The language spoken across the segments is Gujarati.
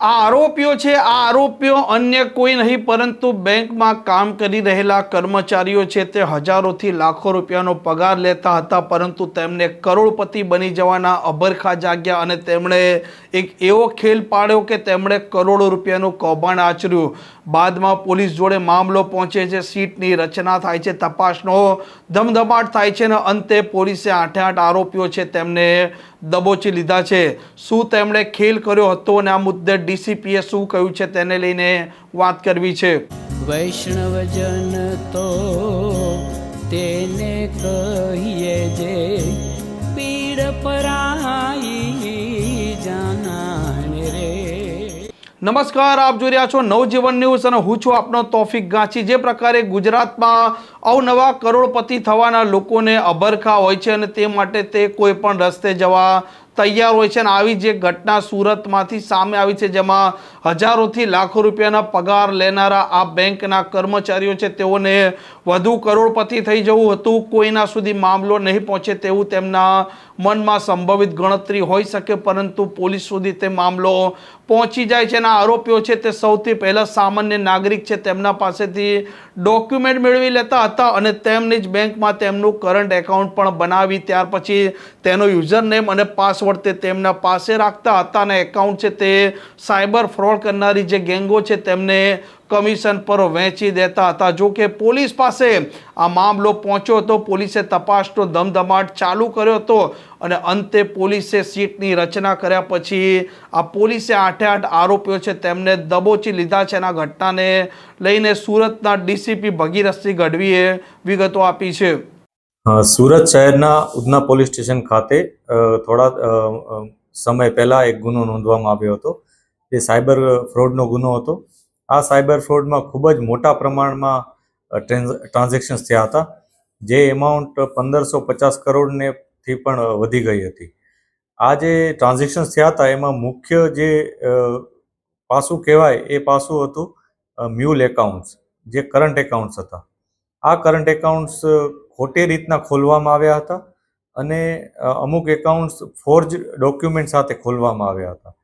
આ આરોપીઓ છે, આ આરોપીઓ અન્ય કોઈ નહીં, પરંતુ બેંકમાં કામ કરી રહેલા કર્મચારીઓ છે, તે હજારોથી લાખો રૂપિયાનો પગાર લેતા હતા, પરંતુ તેમને કરોડપતિ બની જવાના અભરખા જાગ્યા અને તેમણે એક એવો ખેલ પાડ્યો કે તેમણે કરોડો રૂપિયાનું કૌભાંડ આચર્યું. બાદમાં પોલીસ જોડે મામલો પહોંચે છે, સીટની રચના થાય છે, તપાસનો ધમધમાટ થાય છે અને અંતે પોલીસે આઠે આઠ આરોપીઓ છે, તેમને દબોચી લીધા છે. શું તેમણે ખેલ કર્યો હતો અને આ મુદ્દે ડીસીપીએ શું કહ્યું છે તેને લઈને વાત કરવી છે. વૈષ્ણવજન તો તેને કહીએ જે પીડ પરાઈ જાનાને રે. નમસ્કાર આપ જોઈ રહ્યા છો નવજીવન ન્યૂઝ અને હું છું આપનો તોફિક ગાંચી. જે પ્રકારે ગુજરાતમાં અવનવા કરોડપતિ થવાના લોકોને અભરખા હોય છે અને તે માટે તે કોઈ પણ રસ્તે જવા તૈયાર હોય છે અને આવી જે ઘટના સુરતમાંથી સામે આવી છે, જેમાં હજારોથી લાખો રૂપિયાના પગાર લેનારા આ બેંકના કર્મચારીઓ છે, તેઓને વધુ કરોડપતિ થઈ જવું હતું. કોઈના સુધી મામલો નહીં પહોંચે તેવું તેમના મનમાં સંભવિત ગણતરી હોઈ શકે, પરંતુ પોલીસ સુધી તે મામલો પહોંચી જાય છે. અને આરોપીઓ છે, તે સૌથી પહેલાં સામાન્ય નાગરિક છે, તેમના પાસેથી ડોક્યુમેન્ટ મેળવી લેતા હતા અને તેમની જ બેંકમાં તેમનું કરંટ એકાઉન્ટ પણ બનાવી, ત્યાર પછી તેનો યુઝર નેમ અને પાસવર્ડ તે તેમના પાસે રાખતા હતા અને એકાઉન્ટ છે તે સાયબર ફ્રોડ કરનારી જે ગેંગો છે તેમને કમિશન પર વહેંચી દેતા હતા. જો કે પોલીસ પાસે આ મામલો પહોંચ્યો હતો, પોલીસે તપાસનો ધમધમાટ ચાલુ કર્યો હતો અને અંતે પોલીસે સીટની રચના કર્યા પછી આ પોલીસે આઠે આઠ આરોપીઓ છે તેમને દબોચી લીધા છે. અને ઘટનાને લઈને સુરતના ડીસીપી ભગીરથસિંહ ગઢવીએ વિગતો આપી છે. સુરત શહેરના ઉધના પોલીસ સ્ટેશન ખાતે થોડા સમય પહેલાં એક ગુનો નોંધવામાં આવ્યો હતો. જે સાયબર ફ્રોડનો ગુનો હતો. આ સાયબર ફ્રોડમાં ખૂબ જ મોટા પ્રમાણમાં ટ્રાન્ઝેક્શન્સ થયા હતા, જે એમાઉન્ટ પંદરસો પચાસ કરોડને થી પણ વધી ગઈ હતી. આ જે ટ્રાન્ઝેક્શન્સ થયા હતા, એમાં મુખ્ય જે પાસું કહેવાય એ પાસું હતું મ્યુલ એકાઉન્ટ્સ, જે કરંટ એકાઉન્ટ્સ હતા. આ કરંટ એકાઉન્ટ્સ ખોટી રીતના ખોલવામાં આવ્યા હતા અને અમુક એકાઉન્ટ્સ ફોર્જ ડોક્યુમેન્ટ સાથે ખોલવામાં આવ્યા હતા.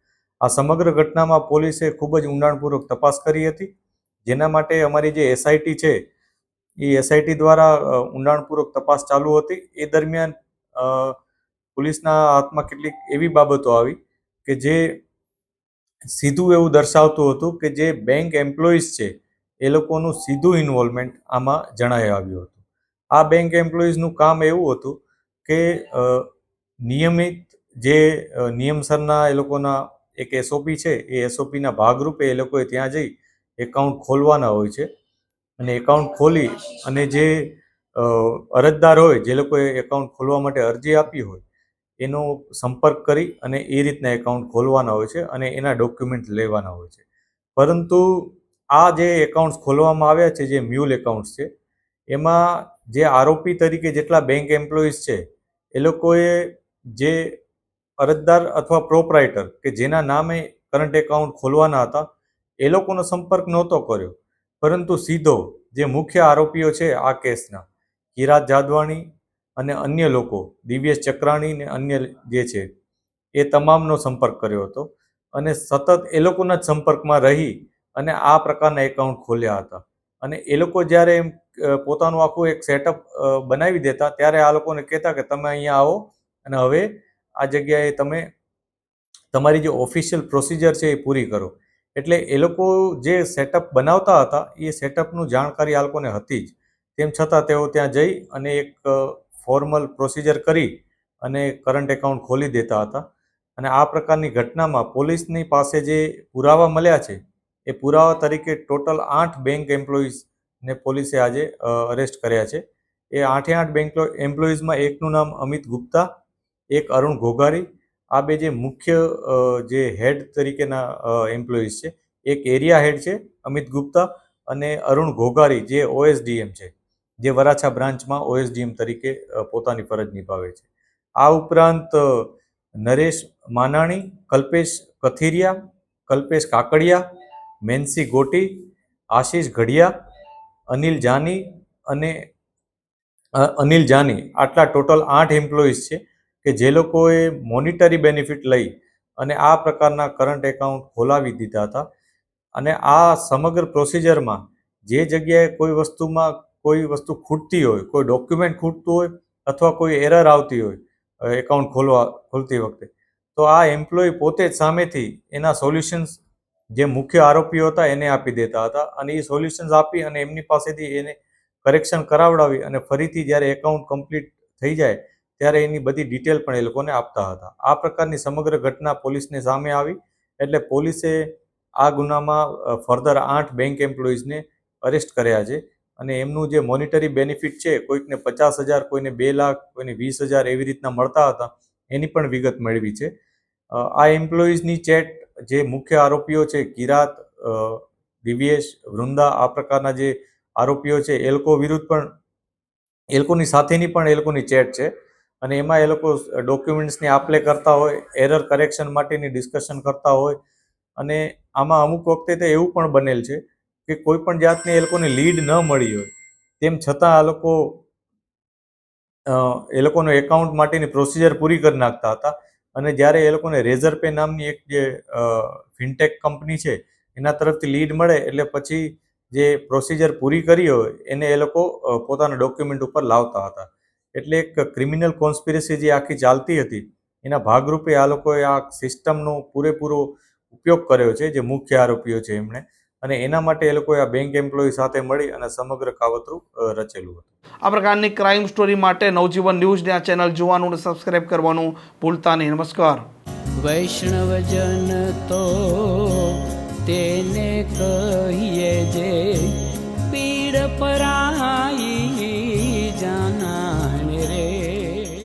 આ સમગ્ર ઘટનામાં પોલીસે ખૂબ જ ઊંડાણપૂર્વક તપાસ કરી હતી. જેના માટે અમારી જે એસઆઈટી છે, એ એસઆઈટી દ્વારા ઊંડાણપૂર્વક તપાસ ચાલુ હતી. એ દરમિયાન પોલીસના હાથમાં કેટલીક એવી બાબતો આવી કે જે સીધું એવું દર્શાવતું હતું કે જે બેંક એમ્પ્લોઈઝ છે એ લોકોનું સીધું ઇન્વોલ્વમેન્ટ આમાં જણાઈ આવ્યું હતું. આ બેંક એમ્પ્લોઈઝનું કામ એવું હતું કે નિયમિત જે નિયમસરના એ લોકોના એક એસઓપી છે, એ એસઓપીના ભાગરૂપે એ લોકોએ ત્યાં જઈ એકાઉન્ટ ખોલવાના હોય છે. અને એકાઉન્ટ ખોલી અને જે અરજદાર હોય, જે લોકોએ એકાઉન્ટ ખોલવા માટે અરજી આપી હોય, એનો સંપર્ક કરી અને એ રીતના એકાઉન્ટ ખોલવાના હોય છે અને એના ડોક્યુમેન્ટ લેવાના હોય છે. પરંતુ આ જે એકાઉન્ટ્સ ખોલવામાં આવ્યા છે, જે મ્યુલ એકાઉન્ટ્સ છે, એમાં જે આરોપી તરીકે જેટલા બેંક એમ્પ્લોઈઝ છે, એ લોકોએ જે અરજદાર અથવા પ્રોપરાઇટર કે જેના નામે કરંટ એકાઉન્ટ ખોલવાના હતા, એ લોકોનો સંપર્ક નહોતો કર્યો. પરંતુ સીધો જે મુખ્ય આરોપીઓ છે આ કેસના કિરાત જાદવાણી અને અન્ય લોકો, દિવ્યેશ ચક્રાણી ને અન્ય જે છે, એ તમામનો સંપર્ક કર્યો હતો. અને સતત એ લોકોના જ સંપર્કમાં રહી અને આ પ્રકારના એકાઉન્ટ ખોલ્યા હતા. અને એ લોકો જ્યારે એમ પોતાનું આખું એક સેટઅપ બનાવી દેતા, ત્યારે આ લોકોને કહેતા કે તમે અહીંયા આવો અને હવે આ જગ્યાએ તમે તમારી જે ઓફિશિયલ પ્રોસિજર છે એ પૂરી કરો. એટલે એ લોકો જે સેટઅપ બનાવતા હતા, એ સેટઅપનું જાણકારી આ લોકોને હતી જ. તેમ છતાં તેઓ ત્યાં જઈ અને એક ફોર્મલ પ્રોસિજર કરી અને કરંટ એકાઉન્ટ ખોલી દેતા હતા. અને આ પ્રકારની ઘટનામાં પોલીસની પાસે જે પુરાવા મળ્યા છે એ પુરાવા તરીકે ટોટલ આઠ બેંક એમ્પ્લોઈઝને પોલીસે આજે અરેસ્ટ કર્યા છે. એ આઠે આઠ બેંક એમ્પ્લોઈઝમાં એકનું નામ અમિત ગુપ્તા, એક અરુણ ઘોઘારી, આ બે જે મુખ્ય જે હેડ તરીકેના એમ્પ્લોઈઝ છે, એક એરિયા હેડ છે, અમિત ગુપ્તા અને અરુણ ઘોઘારી, જે ઓએસડીએમ છે, જે વરાછા બ્રાન્ચમાં ઓએસડીએમ તરીકે પોતાની ફરજ નિભાવે છે. આ ઉપરાંત નરેશ માનાણી, કલ્પેશ કથિરિયા, કલ્પેશ કાકડિયા મેન્સી ગોટી, આશીષ ઘડિયા, અનિલ જાની અને અનિલ જાની. આટલા ટોટલ આઠ એમ્પ્લોઈઝ છે કે જે લોકોએ મોનિટરી બેનિફિટ લઈ અને આ પ્રકારના કરંટ એકાઉન્ટ ખોલાવી દીધા હતા. અને આ સમગ્ર પ્રોસિજરમાં જે જગ્યાએ કોઈ વસ્તુમાં કોઈ વસ્તુ ખૂટતી હોય, કોઈ ડોક્યુમેન્ટ ખૂટતું હોય અથવા કોઈ એરર આવતી હોય એકાઉન્ટ ખોલવા, ખોલતી વખતે, તો આ એમ્પ્લોય પોતે જ સામેથી એના સોલ્યુશન્સ જે મુખ્ય આરોપીઓ હતા એને આપી દેતા હતા અને એ સોલ્યુશન્સ આપી અને એમની પાસેથી એને કરેક્શન કરાવડાવી અને ફરીથી જ્યારે એકાઉન્ટ કમ્પ્લીટ થઈ જાય ત્યારે એની બધી ડિટેલ પણ એ લોકોને આપતા હતા. આ પ્રકારની સમગ્ર ઘટના પોલીસને સામે આવી એટલે પોલીસે આ ગુનામાં ફર્ધર આઠ બેંક એમ્પ્લોઈઝને અરેસ્ટ કર્યા છે અને એમનું જે મોનિટરી બેનિફિટ છે, કોઈકને પચાસ હજાર, કોઈને બે લાખ, કોઈને વીસ હજાર એવી રીતના મળતા હતા, એની પણ વિગત મેળવી છે. આ એમ્પ્લોઈઝની ચેટ જે મુખ્ય આરોપીઓ છે, કિરાત દિવ્યેશ, વૃંદા, આ પ્રકારના જે આરોપીઓ છે, એ લોકો વિરુદ્ધ પણ, એ લોકોની સાથેની પણ એ લોકોની ચેટ છે. અને એમાં એ લોકો ડોક્યુમેન્ટ્સની આપલે કરતા હોય, એરર કરેક્શન માટેની ડિસ્કશન કરતા હોય. અને આમાં અમુક વખતે તો એવું પણ બનેલ છે કે કોઈ પણ જાતની એ લોકોને લીડ ન મળી હોય, તેમ છતાં આ લોકો એ લોકોનો એકાઉન્ટ માટેની પ્રોસિજર પૂરી કરી નાખતા હતા. અને જ્યારે એ લોકોને રેઝર પે નામની એક જે ફિનટેક કંપની છે, એના તરફથી લીડ મળે એટલે પછી જે પ્રોસિજર પૂરી કરી હોય, એને એ લોકો પોતાના ડોક્યુમેન્ટ ઉપર લાવતા હતા. એટલે એક ક્રિમિનલ કોન્સ્પિરસી જે આખી ચાલતી હતી, એના ભાગરૂપે આ લોકોએ આ સિસ્ટમનો પૂરેપૂરો ઉપયોગ કર્યો છે, જે મુખ્ય આરોપીઓ છે એમણે. અને એના માટે એ લોકોએ આ બેંક એમ્પ્લોય સાથે મળી અને સમગ્ર કાવતરું રચેલું હતું. આ પ્રકારની ક્રાઇમ સ્ટોરી માટે નવજીવન ન્યૂઝને આ ચેનલ જોવાનું અને સબસ્ક્રાઇબ કરવાનું ભૂલતા નહીં. નમસ્કાર. વૈષ્ણવજન તો તેને કહીએ જે પીડ પરાઈ